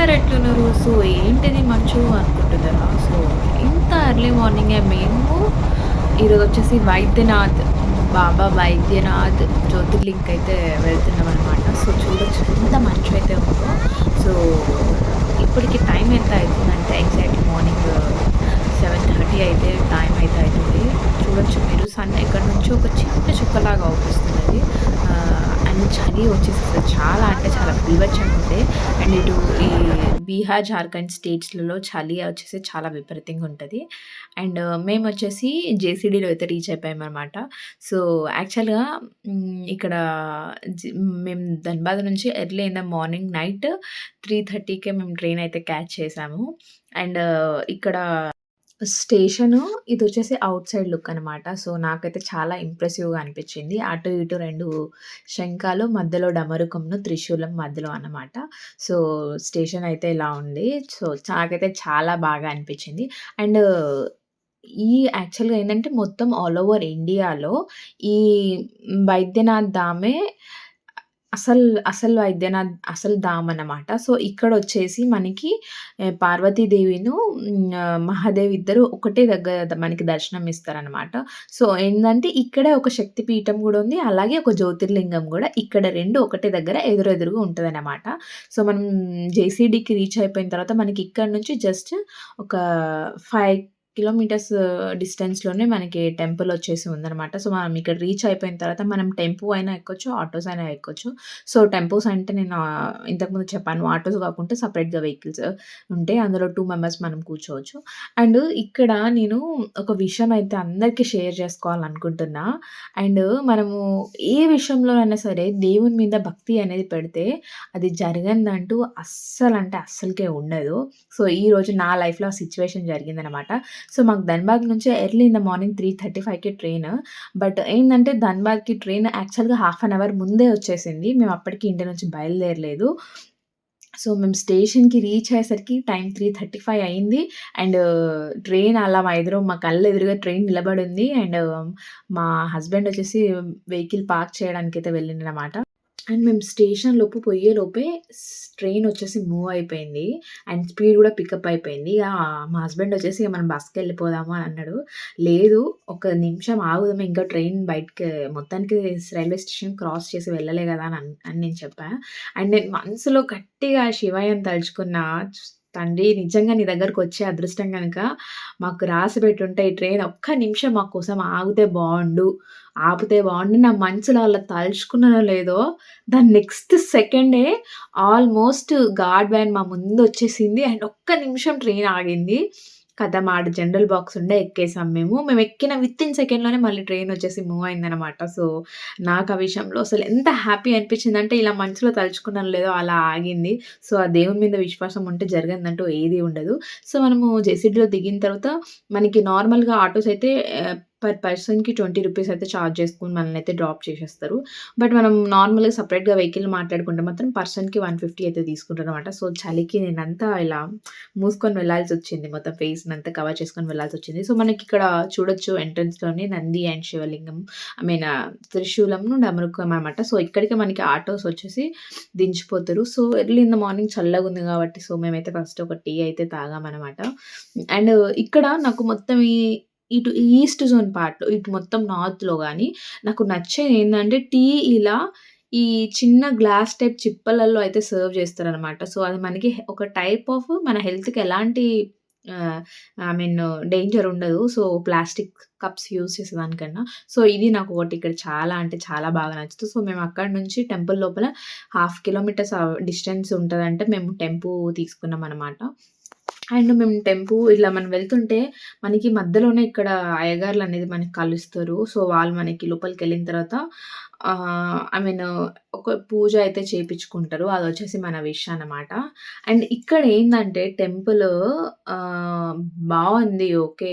అందరు ఎట్లున్నారు? సో ఏంటిది మంచు అనుకుంటున్నారా? సో ఇంత ఎర్లీ మార్నింగే మేము ఈరోజు వచ్చేసి వైద్యనాథ్ బాబా వైద్యనాథ్ జ్యోతిర్లింక్ అయితే వెళ్తున్నాం అనమాట సో చూడొచ్చు ఎంత మంచు అయితే ఉందో. సో ఇప్పటికి టైం ఎంత అవుతుందంటే ఎగ్జాక్ట్‌లీ మార్నింగ్ 7:30 అయితే టైం అయితే అవుతుంది చూడొచ్చు మీరు సన్ ఎక్కడి నుంచి ఒక చిన్న చుక్కలాగా అవుపిస్తుంది చలి వచ్చేసి చాలా అంటే చాలా బీభత్సంగా ఉంది. అండ్ ఇటు ఈ బీహార్, జార్ఖండ్ స్టేట్స్‌లలో చలి వచ్చేసి చాలా విపరీతంగా ఉంటుంది అండ్ మేమొచ్చేసి జేసీడీలో అయితే రీచ్ అయిపోయామనమాట. సో యాక్చువల్‌గా ఇక్కడ మేము ధన్‌బాద్ నుంచి early in the morning night 3:30కే మేము ట్రైన్ అయితే క్యాచ్ చేసాము. అండ్ ఇక్కడ స్టేషను ఇదొచ్చేసి అవుట్ సైడ్ లుక్ అనమాట. సో నాకైతే చాలా ఇంప్రెసివ్‌గా అనిపించింది. అటు ఇటు రెండు శంఖాలు, మధ్యలో డమరుకంను, త్రిశూలం మధ్యలో అనమాట సో స్టేషన్ అయితే ఇలా ఉంది. సో నాకైతే చాలా బాగా అనిపించింది. అండ్ ఈ యాక్చువల్‌గా ఏంటంటే మొత్తం ఆల్ ఓవర్ ఇండియాలో ఈ వైద్యనాథ్ ధామే అసలు అసలు వైద్యనాథ్ అసలు ధామ్ అన్నమాట. సో ఇక్కడొచ్చేసి మనకి ఆహ్, పార్వతీదేవిను హ్మ్, ఆహ్, మహాదేవ్ ఇద్దరు ఒకటే దగ్గర మనకి దర్శనం ఇస్తారనమాట. సో ఏందంటే ఇక్కడే ఒక శక్తి పీఠం గూడా ఉంది. అలాగే ఒక జ్యోతిర్లింగం గూడా ఇక్కడ 2 ఒకటే దగ్గర ఎదురెదురుగా ఉంటదనమాట. సో మనం జేసీడీకి రీచ్ అయిపోయిన తర్వాత మనకి ఇక్కడి నుంచి జస్ట్ ఒక 5 కిలోమీటర్స్ డిస్టెన్స్‌లోనే మనకి టెంపుల్ వచ్చేసి ఉందనమాట. సో మనం ఇక్కడ రీచ్ అయిపోయిన తర్వాత మనం టెంపో అయినా ఎక్కొచ్చు, ఆటోస్ అయినా ఎక్కొచ్చు. సో టెంపోస్ అంటే నేను ఇంతకుముందు చెప్పాను. ఆటోస్ కాకుండా సపరేట్గా వెహికల్స్ ఉంటే అందులో టూ మెంబర్స్ మనం కూర్చోవచ్చు. అండ్ ఇక్కడ నేను ఒక విషయం అయితే అందరికీ షేర్ చేసుకోవాలనుకుంటున్నా. అండ్ మనము ఏ విషయంలోనైనా సరే దేవుని మీద భక్తి అనేది పెడితే అది జరగనిదంటూ అస్సలంటే అస్సలకే ఉండదు. సో ఈరోజు నా లైఫ్‌లో ఆ సిచ్యువేషన్ జరిగిందనమాట. సో మాకు ధన్‌బాద్ నుంచి ఎర్లీ ఇన్ ద మార్నింగ్ 3:35కి ట్రైన్. బట్ ఏంటంటే ధన్‌బాద్‌కి ట్రైన్ యాక్చువల్‌గా హాఫ్ అన్ అవర్ ముందే వచ్చేసింది. మేము అప్పటికి ఇంటి నుంచి బయలుదేరలేదు. సో మేము స్టేషన్‌కి రీచ్ అయ్యేసరికి టైం 3:35 అయింది. అండ్ ట్రైన్ అలా మా ఎదురు మా కళ్ళెదురుగా ట్రైన్ నిలబడి ఉంది అండ్ మా హస్బెండ్ వచ్చేసి వెహికల్ పార్క్ చేయడానికి అయితే వెళ్ళిండనమాట. అండ్ మేము స్టేషన్ లోపు పోయేలోపే ట్రైన్ వచ్చేసి మూవ్ అయిపోయింది. అండ్ స్పీడ్ కూడా పికప్ అయిపోయింది. ఇక మా హస్బెండ్ వచ్చేసి "మనం బస్కి వెళ్ళిపోదాము అని అన్నాడు. లేదు ఒక నిమిషం ఆగుదాం ఇంకా ట్రైన్ బయటికి మొత్తానికి రైల్వే స్టేషన్ క్రాస్ చేసి వెళ్ళలే కదా అని అని నేను చెప్పాను అండ్ నేను మనసులో గట్టిగా శివయ్యని తలుచుకున్నా. తండ్రి నిజంగా నీ దగ్గరకొచ్చే అదృష్టం కనుక మాకు రాసిపెట్టుంటే ఈ ట్రైన్ ఒక్క నిమిషం మా కోసం ఆగితే బాగుండు ఆపితే బాగుండు నా మనసులో అలా తలుచుకున్నానో లేదో దాని నెక్స్ట్ సెకండే ఆల్‌మోస్ట్ గాడ్ వ్యాన్ మా ముందు వచ్చేసింది అండ్ ఒక్క నిమిషం ట్రైన్ ఆగింది. కదా మా జనరల్ బాక్స్ ఉండే ఎక్కేసాం మేము. మేము ఎక్కిన వితిన్ సెకండ్‌లోనే మళ్ళీ ట్రైన్ వచ్చేసి మూవ్ అయిందనమాట. సో నాకు ఆ విషయంలో అసలు ఎంత హ్యాపీ అనిపించిందంటే ఇలా మనసులో తలుచుకున్నాను లేదో అలా ఆగింది. సో ఆ దేవుని మీద విశ్వాసం ఉంటే జరిగిందంటూ ఏది ఉండదు. సో మనము జేసీడీలో దిగిన తర్వాత మనకి నార్మల్‌గా ఆటోస్ అయితే పర్ పర్సన్‌కి 20 రూపీస్ అయితే చార్జ్ చేసుకొని మనల్నయితే డ్రాప్ చేసేస్తారు. బట్ మనం నార్మల్‌గా సపరేట్గా వెహికల్ మాట్లాడుకుంటే మాత్రం పర్సన్‌కి 150 అయితే తీసుకుంటారనమాట. సో చలికి నేనంతా ఇలా మూసుకొని వెళ్ళాల్సి వచ్చింది మొత్తం ఫేస్ అంతా కవర్ చేసుకొని వెళ్ళాల్సి వచ్చింది సో మనకి ఇక్కడ చూడొచ్చు ఎంట్రన్స్‌లోనే Nandi and Shivalingam I mean త్రిశూలంను, డమరుకం అనమాట. సో ఇక్కడికే మనకి ఆటోస్ వచ్చేసి దించిపోతారు. So early in the morning చల్లగుంది కాబట్టి సో మేమైతే ఫస్ట్ ఒక టీ అయితే తాగామన్నమాట అండ్ ఇక్కడ నాకు మొత్తం ఈ ఇటు ఈస్ట్ జోన్ పార్ట్‌లో ఇటు మొత్తం నార్త్‌లో కానీ నాకు నచ్చేది ఏంటంటే టీ ఇలా ఈ చిన్న గ్లాస్ టైప్ చిప్పలలో అయితే సర్వ్ చేస్తారనమాట. సో అది మనకి ఒక టైప్ ఆఫ్ మన హెల్త్‌కి ఎలాంటి ఐ మీన్ డేంజర్ ఉండదు. సో ప్లాస్టిక్ కప్స్ యూజ్ చేసేదానికన్నా. సో ఇది నాకు ఒకటి ఇక్కడ చాలా అంటే చాలా బాగా నచ్చుతుంది. సో మేము అక్కడి నుంచి టెంపుల్ లోపల హాఫ్ కిలోమీటర్స్ డిస్టెన్స్ ఉంటుందంటే మేము టెంపో తీసుకున్నామనమాట. అండ్ మేము టెంపు ఇలా మనం వెళ్తుంటే మనకి మధ్యలోనే ఇక్కడ అయ్యగారులు అనేది మనకి కలుస్తారు. సో వాళ్ళు మనకి లోపలికి వెళ్ళిన తర్వాత ఆహ్, ఐ మీన్ ఒక పూజ అయితే చేపిచ్చుకుంటారు. అదొచ్చేసి మన విష్ అనమాట. అండ్ ఇక్కడ ఏంటంటే టెంపుల్ ఆహ్, బావుంది ఓకే.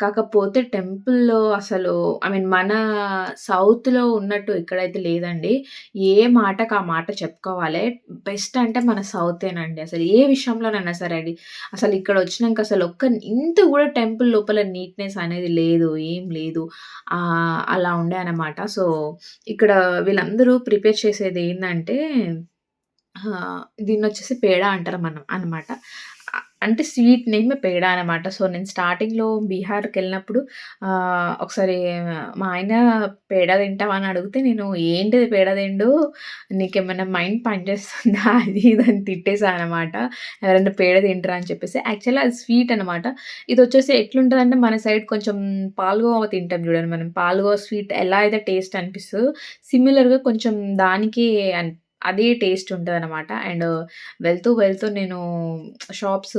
కాకపోతే టెంపుల్‌లో అసలు ఐ మీన్ మన సౌత్‌లో ఉన్నట్టు ఇక్కడైతే లేదండి. ఏ మాటకు ఆ మాట చెప్పుకోవాలే. బెస్ట్ అంటే మన సౌతేనండి. అసలు ఏ విషయంలోనైనా సరే అండి. అసలు ఇక్కడొచ్చినంక అసలు ఒక్క ఇంత గూడా టెంపుల్ లోపల నీట్‌నెస్ అనేది లేదు. ఏం లేదు. ఆహ్, అలా ఉండే అనమాట. సో ఇక్కడ వీళ్ళందరూ ప్రిపేర్ చేసేది ఏంటంటే దీన్ని దీన్నొచ్చేసి పేడ అంటారు మనం అనమాట. అంటే స్వీట్ నేమ్ పేడ అనమాట. సో, నేను స్టార్టింగ్‌లో బీహార్కి వెళ్ళినప్పుడు ఒకసారి మా ఆయన పేడ తింటావా అని అడిగితే నేను ఏంటిది పేడ తిండు నీకేమైనా మైండ్ పనిచేస్తుందా అది దాన్ని తిట్టేసా అనమాట. ఎవరైనా పేడ తింటారా అని చెప్పేసి. యాక్చువల్లీ అది స్వీట్ అనమాట. ఇది వచ్చేసి ఎట్లుంటుందంటే మన సైడ్ కొంచెం పాల్గోవా తింటాం చూడండి మనం. పాల్గోవా స్వీట్ ఎలా అయితే టేస్ట్ అనిపిస్తుందో సిమిలర్‌గా కొంచెం దానికి అదే టేస్ట్ ఉంటదనమాట. అండ్ వెళ్తూ వెళ్తూ నేను షాప్స్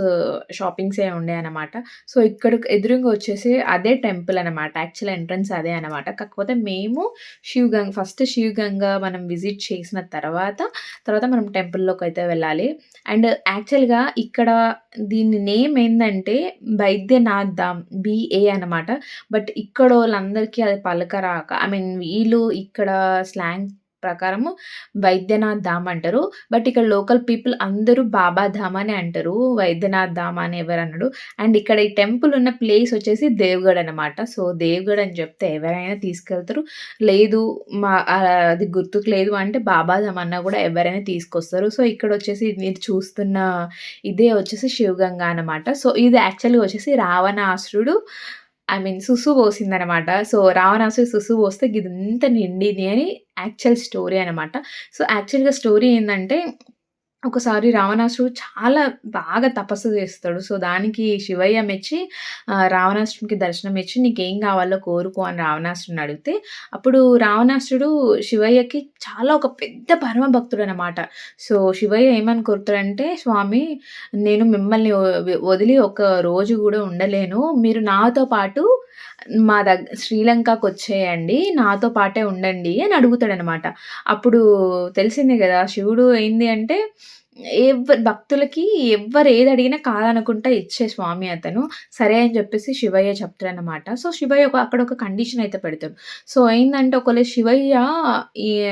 షాపింగ్సే ఉండేయనమాట. సో, ఇక్కడ ఎదురుగా వచ్చేసి అదే టెంపుల్ అనమాట. యాక్చువల్ ఎంట్రన్స్ అదే అనమాట. కాకపోతే మేము శివగంగ ఫస్ట్ శివగంగ మనం విజిట్ చేసిన తర్వాత, తర్వాత మనం టెంపుల్లోకి అయితే వెళ్ళాలి. అండ్ యాక్చువల్‌గా ఇక్కడ దీని నేమ్ ఏంటంటే వైద్యనాథ్ ధామ్ బిఏ అనమాట. బట్ ఇక్కడ వాళ్ళందరికీ అది పలకరాక ఐ మీన్ వీళ్ళు ఇక్కడ స్లాంగ్ ప్రకారము వైద్యనాథ్ ధామ్ అంటారు. బట్ ఇక్కడ లోకల్ పీపుల్ అందరూ బాబా ధామ్ అనే అంటారు. వైద్యనాథ్ ధామ్ అని ఎవరన్నాడు అండ్ ఇక్కడ ఈ టెంపుల్ ఉన్న ప్లేస్ వచ్చేసి దేవ్గఢ్ అనమాట. సో, దేవ్గఢ్ అని చెప్తే ఎవరైనా తీసుకెళ్తారు. లేదు మా అది గుర్తుకు లేదు అంటే బాబా ధామ్ అన్నా కూడా ఎవరైనా తీసుకొస్తారు. సో, ఇక్కడ వచ్చేసి మీరు చూస్తున్న ఇదే వచ్చేసి శివగంగా అనమాట. సో, ఇది యాక్చువల్‌గా వచ్చేసి రావణాసురుడు ఐ మీన్ సుసు పోసిందనమాట. సో, రావణాసు సుసు పోస్తే గిదంతా నిండింది అని యాక్చువల్ స్టోరీ అనమాట. సో, యాక్చువల్‌గా స్టోరీ ఏంటంటే ఒకసారి రావణాసురుడు చాలా బాగా తపస్సు చేస్తాడు. సో, దానికి శివయ్య మెచ్చి ఆహ్, రావణాసురుడికి దర్శనం ఇచ్చి నీకేం కావాలో కోరుకో అని రావణాసురుడిని అడిగితే, అప్పుడు రావణాసురుడు శివయ్యకి చాలా ఒక పెద్ద పరమ భక్తుడనమాట. సో, శివయ్య ఏమని కోరుతాడంటే, స్వామి నేను మిమ్మల్ని వదిలి ఒక రోజు కూడా ఉండలేను. మీరు నాతో పాటు మా దగ్గర శ్రీలంకకు వచ్చేయండి నాతో పాటే ఉండండి అని అడుగుతాడనమాట. అప్పుడు తెలిసిందే కదా శివుడు ఏంది అంటే ఎవ్వరు భక్తులకి ఎవ్వరు ఏది అడిగినా కాదనకుండా ఇచ్చే స్వామి అతను. సరే అని చెప్పేసి శివయ్య చెప్తాడనమాట. సో, శివయ్య ఒక అక్కడ ఒక కండిషన్ అయితే పెడతాడు. సో, ఏంటంటే ఒకవేళ శివయ్య ఈ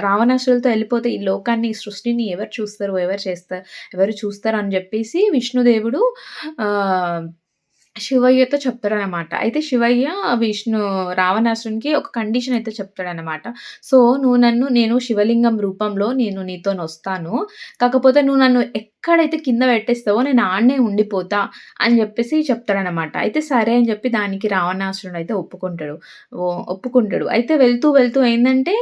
రావణాసులతో వెళ్ళిపోతే ఈ లోకాన్ని, ఈ సృష్టిని ఎవరు చూస్తారు? ఎవరు చేస్తారు? ఎవరు చూస్తారు? అని చెప్పేసి విష్ణుదేవుడు శివయ్యతో చెప్తాడనమాట. అయితే శివయ్య విష్ణు రావణాసురునికి ఒక కండిషన్ అయితే చెప్తాడనమాట. సో, "నువ్వు నన్ను నేను శివలింగం రూపంలో నేను నీతోనొస్తాను. కాకపోతే నువ్వు నన్ను ఎక్కడైతే కింద పెట్టేస్తావో నేను ఆడనే ఉండిపోతా" అని చెప్పేసి చెప్తాడనమాట. అయితే సరే అని చెప్పి దానికి రావణాసురుడు అయితే ఒప్పుకుంటాడు. ఓ ఒప్పుకుంటాడు. అయితే వెళ్తూ వెళ్తూ ఏంటంటే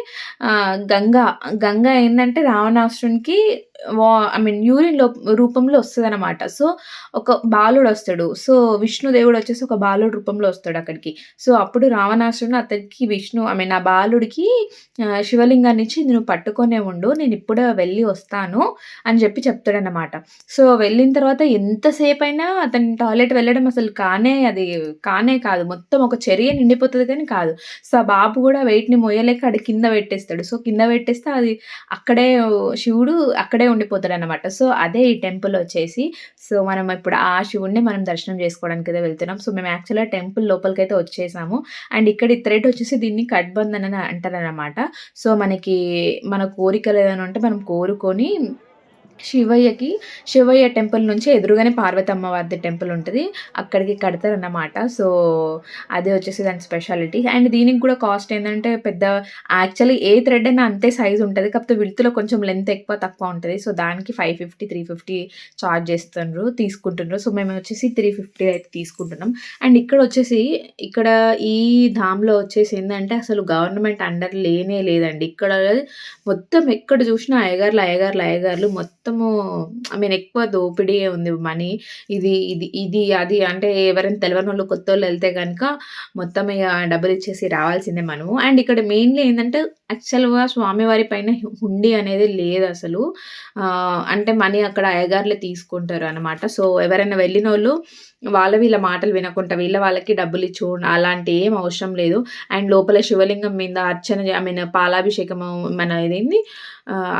గంగా, గంగా ఏంటంటే రావణాసురునికి వా ఐ మీన్ యూరిన్లో రూపంలో వస్తుంది అనమాట సో, ఒక బాలుడు వస్తాడు సో, విష్ణుదేవుడు వచ్చేసి ఒక బాలుడు రూపంలో వస్తాడు అక్కడికి సో, అప్పుడు రావణాసురుడు అతనికి విష్ణు ఐ మీన్ ఆ బాలుడికి శివలింగాన్ని ఇచ్చి "నువ్వు పట్టుకొనే ఉండు. నేను ఇప్పుడే వెళ్ళి వస్తాను" అని చెప్పి చెప్తాడనమాట. సో, వెళ్ళిన తర్వాత ఎంతసేపైనా అతని టాయిలెట్ వెళ్ళడం అసలు కానే అది కానే కాదు. మొత్తం ఒక చర్య నిండిపోతుంది కానీ కాదు. సో, ఆ బాబు కూడా వెయిట్‌ని మోయలేక అడి కింద పెట్టేస్తాడు. సో, కింద పెట్టేస్తే అది అక్కడే శివుడు అక్కడే ఉండిపోతాడు అనమాట సో, అదే ఈ టెంపుల్ వచ్చేసి. సో, మనం ఇప్పుడు ఆ శివుడిని మనం దర్శనం చేసుకోవడానికి అయితే వెళ్తున్నాం. సో, మేము యాక్చువల్‌గా టెంపుల్ లోపలికైతే వచ్చేసాము. అండ్ ఇక్కడ ఈ థ్రెడ్ వచ్చేసి దీన్ని కట్‌బంధన్ అని అంటారనమాట. సో, మనకి మన కోరికలు ఏదైనా ఉంటే మనం కోరుకొని శివయ్యకి శివయ్య టెంపుల్ నుంచి ఎదురుగానే పార్వతమ్మ వారి టెంపుల్ ఉంటుంది అక్కడికి కడతారన్నమాట. సో, అదే వచ్చేసి దాని స్పెషాలిటీ. అండ్ దీనికి కూడా కాస్ట్ ఏంటంటే పెద్ద యాక్చువల్లీ ఏ థ్రెడ్ అయినా అంతే సైజ్ ఉంటుంది కాకపోతే విడ్త్‌లో కొంచెం లెంత్ ఎక్కువ, తక్కువ ఉంటుంది సో, దానికి 550, 350 చార్జ్ చేస్తుండ్రు తీసుకుంటుండ్రు. సో, మేము వచ్చేసి 350 అయితే తీసుకుంటున్నాం. అండ్ ఇక్కడ వచ్చేసి ఇక్కడ ఈ ధామ్‌లో వచ్చేసి ఏంటంటే అసలు గవర్నమెంట్ అండర్ లేనే లేదండి. ఇక్కడ మొత్తం ఎక్కడ చూసినా అయ్యగార్లు, అయ్యగార్లు, మొత్తం మొత్తము ఐ మీన్ ఎక్కువ దోపిడీ ఉంది మనీ. ఇది ఇది ఇది అది అంటే ఎవరైనా తెలివారి వాళ్ళు కొత్త వాళ్ళు వెళ్తే కనుక మొత్తం డబ్బులు ఇచ్చేసి రావాల్సిందే మనము. అండ్ ఇక్కడ మెయిన్‌లీ ఏంటంటే యాక్చువల్‌గా స్వామివారి పైన హుండీ అనేది లేదు అసలు అంటే మనీ అక్కడ అయ్యగారులే తీసుకుంటారు అనమాట సో, ఎవరైనా వెళ్ళిన వాళ్ళు వాళ్ళ వీళ్ళ మాటలు వినకుండా వీళ్ళ వాళ్ళకి డబ్బులు ఇచ్చు అలాంటి ఏం అవసరం లేదు. అండ్ లోపల శివలింగం మీద అర్చన ఐ మీన్ పాలాభిషేకము మన ఇదేంది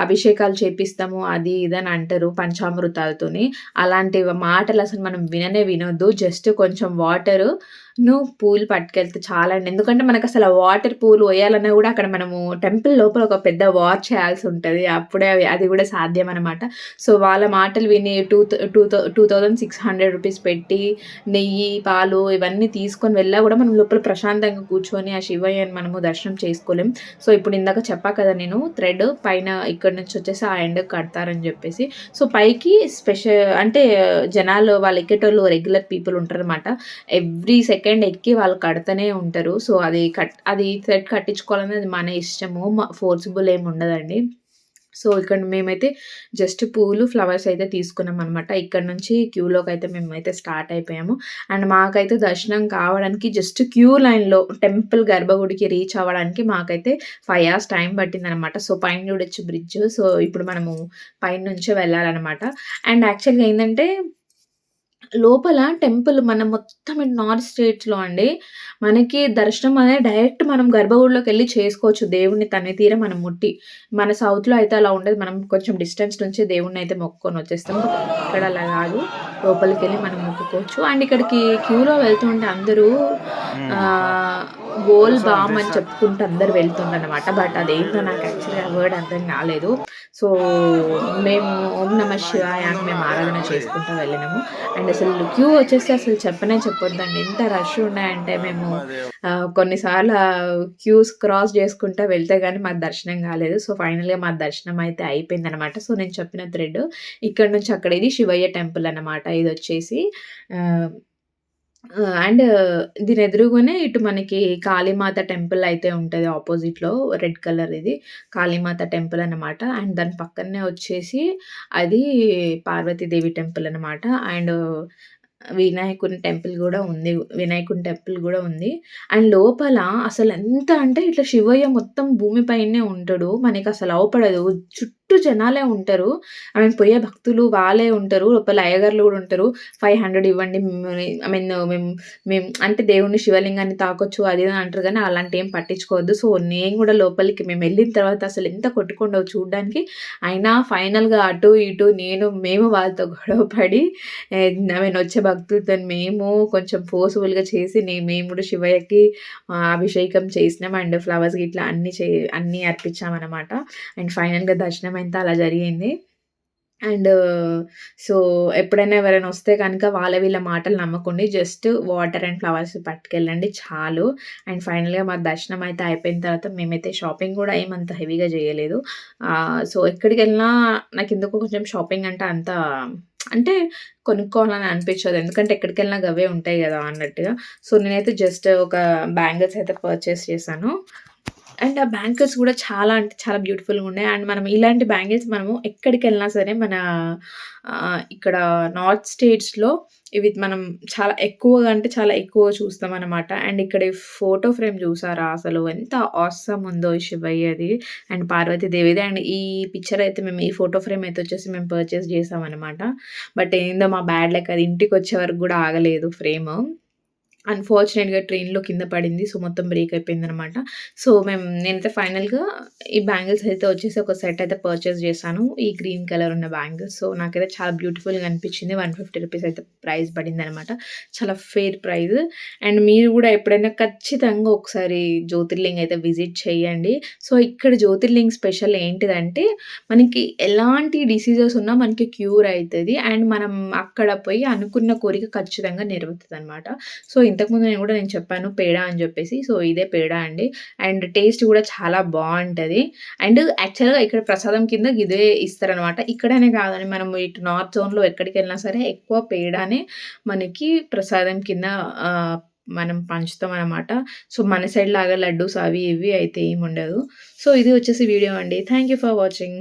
అభిషేకాలు చేపిస్తాము అది ఇది అని అంటారు పంచామృతాలతోని. అలాంటి మాటలు అసలు మనం విననే వినొద్దు. జస్ట్ కొంచెం వాటరు నువ్వు పూలు పట్టుకెళ్తే చాలా అండి ఎందుకంటే మనకు అసలు వాటర్ పూలు వేయాలన్నా కూడా అక్కడ మనము టెంపుల్ లోపల ఒక పెద్ద వార్ చేయాల్సి ఉంటుంది అప్పుడే అది అది సాధ్యం అనమాట సో, వాళ్ళ మాటలు విని two two thou two thousand six hundred rupees పెట్టి నెయ్యి, పాలు ఇవన్నీ తీసుకొని వెళ్ళా కూడా మనం లోపల ప్రశాంతంగా కూర్చొని ఆ శివయ్యని మనము దర్శనం చేసుకోలేం. సో, ఇప్పుడు ఇందాక చెప్పా కదా నేను థ్రెడ్ పైన ఇక్కడి నుంచి వచ్చేసి ఆ ఎండ్‌కి కడతారని చెప్పేసి సో, పైకి స్పెషల్ అంటే జనాలు వాళ్ళు ఎక్కేటోళ్ళు రెగ్యులర్ పీపుల్ ఉంటారనమాట. ఎవ్రీ సెకండ్ ఎక్కి వాళ్ళు కడతనే ఉంటారు. సో, అది కట్ అది థ్రెడ్ కట్టించుకోవాలనేది మన ఇష్టం ఇష్టము. ఫోర్సిబుల్ ఏమి ఉండదండి. సో, ఇక్కడ మేమైతే జస్ట్ పూలు, ఫ్లవర్స్ అయితే తీసుకున్నాం అనమాట ఇక్కడ నుంచి క్యూలోకైతే మేమైతే స్టార్ట్ అయిపోయాము. అండ్ మాకైతే దర్శనం కావడానికి జస్ట్ క్యూ లైన్‌లో టెంపుల్ గర్భగుడికి రీచ్ అవ్వడానికి మాకైతే ఫైవ్ అవర్స్ టైం పట్టిందనమాట. సో, పైన చూడొచ్చు బ్రిడ్జ్. సో, ఇప్పుడు మనము పైనుంచే వెళ్ళాలన్నమాట అండ్ యాక్చువల్‌గా ఏంటంటే లోపల టెంపుల్ మన మొత్తం నార్త్ స్టేట్స్‌లో అండి. మనకి దర్శనం అనేది డైరెక్ట్ మనం గర్భగుడిలోకెళ్ళి చేసుకోవచ్చు. దేవుడిని తనితీర మనం ముట్టి. మన సౌత్‌లో అయితే అలా ఉండదు. మనం కొంచెం డిస్టెన్స్ నుంచి దేవుడినైతే మొక్కుకొని వచ్చేస్తాం. ఇక్కడ అలా కాదు. లోపలికెళ్ళి మనం మొక్కుకోవచ్చు. అండ్ ఇక్కడికి క్యూలో వెళ్తుంటే అందరూ బోల్ బామ్ అని చెప్పుకుంటూ అందరూ వెళ్తుండనమాట. బట్ అదేంటో నాకు యాక్చువల్‌గా వర్డ్ అర్థం కాలేదు. సో, మేము ఓం నమ శివాయ అని మేము ఆరాధన చేసుకుంటూ వెళ్ళినాము. అండ్ అసలు క్యూ వచ్చేసి అసలు చెప్పనే చెప్పొద్దండి. ఎంత రష్ ఉన్నాయంటే మేము కొన్నిసార్లు క్యూస్ క్రాస్ చేసుకుంటా వెళ్తే గాని మాకు దర్శనం కాలేదు. సో, ఫైనల్‌గా మా దర్శనం అయితే అయిపోయిందనమాట. సో, నేను చెప్పిన థ్రెడ్ ఇక్కడి నుంచి అక్కడ ఇది శివయ్య టెంపుల్ అనమాట. ఆహ్, ఆహ్, అండ్ దీని ఎదురుగానే ఇటు మనకి కాళీమాత టెంపుల్ అయితే ఉంటుంది ఆపోజిట్‌లో రెడ్ కలర్ ఇది. కాళీమాత టెంపుల్ అనమాట. అండ్ దాని పక్కనే వచ్చేసి అది పార్వతీదేవి టెంపుల్ అనమాట. అండ్ వినాయకుని టెంపుల్ కూడా ఉంది. వినాయకుని టెంపుల్ కూడా ఉంది. అండ్ లోపల అసలు ఎంత అంటే ఇట్లా శివయ్య మొత్తం భూమి పైనే ఉంటాడు. అసలు అవుపడదు. చుట్టూ జనాలే ఉంటారు. ఐ మీన్ పోయే భక్తులు వాళ్ళే ఉంటారు. లోపల అయ్యగారులు కూడా ఉంటారు. 500 ఇవ్వండి ఐ మీన్ మేము మేము అంటే దేవుని శివలింగాన్ని తాకొచ్చు అది అని అంటారు గానీ ఏం పట్టించుకోవద్దు. సో, నేను కూడా లోపలికి మేము వెళ్ళిన తర్వాత అసలు ఎంత కొట్టుకుండవు చూడ్డానికి. అయినా ఫైనల్‌గా అటు ఇటు నేను మేము వాళ్ళతో గొడవ పడి ఐ మీన్ వచ్చే భక్తులతో మేము కొంచెం ఫోర్స్‌ఫుల్‌గా చేసి నేను మేము కూడా శివయ్యకి అభిషేకం చేసినాం. అండ్ ఫ్లవర్స్ ఇట్లా అన్ని చే అన్నీ అర్పించామన్నమాట అండ్ ఫైనల్‌గా దర్శనం అయితే అలా జరిగింది. అండ్ సో, ఎప్పుడైనా ఎవరైనా వస్తే కనుక వాళ్ళ వీళ్ళ మాటలు నమ్మకండి. జస్ట్ వాటర్ అండ్ ఫ్లవర్స్ పట్టుకెళ్ళండి చాలు. అండ్ ఫైనల్‌గా మా దర్శనం అయితే అయిపోయిన తర్వాత మేమైతే షాపింగ్ కూడా ఏమంత హెవీగా చేయలేదు సో ఎక్కడికి సో, ఎక్కడికెళ్ళినా ఎందుకు కొంచెం షాపింగ్ అంటే అంత అంటే కొనుక్కోవాలని అనిపించదు. ఎందుకంటే ఎక్కడికెళ్ళినా గవే ఉంటాయి కదా అన్నట్టుగా. సో, నేనైతే జస్ట్ ఒక బ్యాంగిల్స్ అయితే పర్చేస్ చేశాను. అండ్ ఆ బ్యాంగిల్స్ కూడా చాలా అంటే చాలా బ్యూటిఫుల్‌గా ఉన్నాయి. అండ్ మనం ఇలాంటి బ్యాంగిల్స్ మనము ఎక్కడికి వెళ్ళినా సరే మన ఇక్కడ నార్త్ స్టేట్స్‌లో ఇవి మనం చాలా ఎక్కువగా అంటే చాలా ఎక్కువ చూస్తాం అనమాట అండ్ ఇక్కడ ఫోటో ఫ్రేమ్ చూసారా? అసలు ఎంత ఆసమ్ ఉందో శివయ్య శివయ్యది అండ్ పార్వతీదేవిది. అండ్ ఈ పిక్చర్ అయితే మేము ఈ ఫోటో ఫ్రేమ్ అయితే వచ్చేసి మేము పర్చేస్ చేసామనమాట. బట్ ఏందో మా బ్యాడ్ లెక్క అది ఇంటికొచ్చే వరకు కూడా ఆగలేదు ఫ్రేమ్ అన్‌ఫార్చునేట్‌గా ట్రైన్‌లో కింద పడింది. సో, మొత్తం బ్రేక్ అయిపోయింది అనమాట సో, మేము నేనైతే ఫైనల్‌గా ఈ బ్యాంగిల్స్ అయితే వచ్చేసి ఒక సెట్ అయితే పర్చేస్ చేశాను. ఈ గ్రీన్ కలర్ ఉన్న బ్యాంగిల్స్. సో, నాకైతే చాలా బ్యూటిఫుల్‌గా అనిపించింది. 150 రూపీస్ అయితే ప్రైస్ పడింది అనమాట చాలా ఫేర్ ప్రైస్. అండ్ మీరు కూడా ఎప్పుడైనా ఖచ్చితంగా ఒకసారి జ్యోతిర్లింగ్ అయితే విజిట్ చేయండి. సో, ఇక్కడ జ్యోతిర్లింగ్ స్పెషల్ ఏంటిదంటే మనకి ఎలాంటి డిసీజెస్ ఉన్నా మనకి క్యూర్ అవుతుంది అండ్ మనం అక్కడ పోయి అనుకున్న కోరిక ఖచ్చితంగా నెరవేరుతదనమాట. సో, ఇంతకుముందు నేను కూడా నేను చెప్పాను పేడ అని చెప్పేసి సో, ఇదే పేడ అండి. అండ్ టేస్ట్ కూడా చాలా బాగుంటుంది అండ్ యాక్చువల్‌గా ఇక్కడ ప్రసాదం కింద ఇదే ఇస్తారనమాట. ఇక్కడనే కాదని మనం ఇటు నార్త్ జోన్‌లో ఎక్కడికెళ్ళినా సరే ఎక్కువ పేడనే మనకి ప్రసాదం కింద మనం పంచుతాం అనమాట సో, మన సైడ్ లాగా లడ్డూస్ అవి ఇవి అయితే ఏముండదు. సో, ఇది వచ్చేసి వీడియో అండి. Thank you for watching.